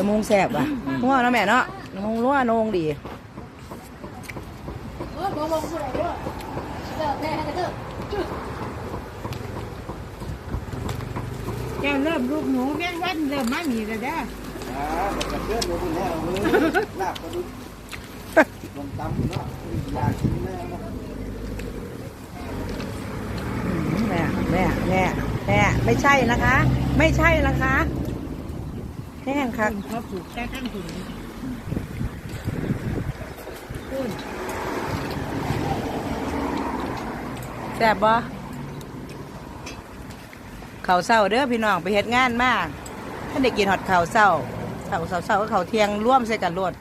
ตะมุงแสบว่ะนัวเนาะแม่เนาะตะมุงนัวโนงดีเออบ่ลงผู้ใดเด้อเด้อแม่ให้เด้อแกเริ่มลูกหนูแม่งวันเริ่มมามีแล้วเด้ออ่าบอกกับเพื่อนเลยคุณแม่เอาเลยลาบกระดูกลงตำเนาะอยากกินแม่เนาะแม่แม่แม่แม่ไม่ใช่นะคะ ไม่ใช่นะคะแห้งค่ะคุณเขาปลูกแต่ตั้งถุนคุณแสบบ่เขาเศร้าเด้อพี่น้องไปเฮ็ดงานมากถ้าได้กินหอดเขาเศร้าเขาเศร้าเศร้าก็เขาเที่ยงร่วมใส่กันรวด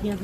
เดี๋ยวไ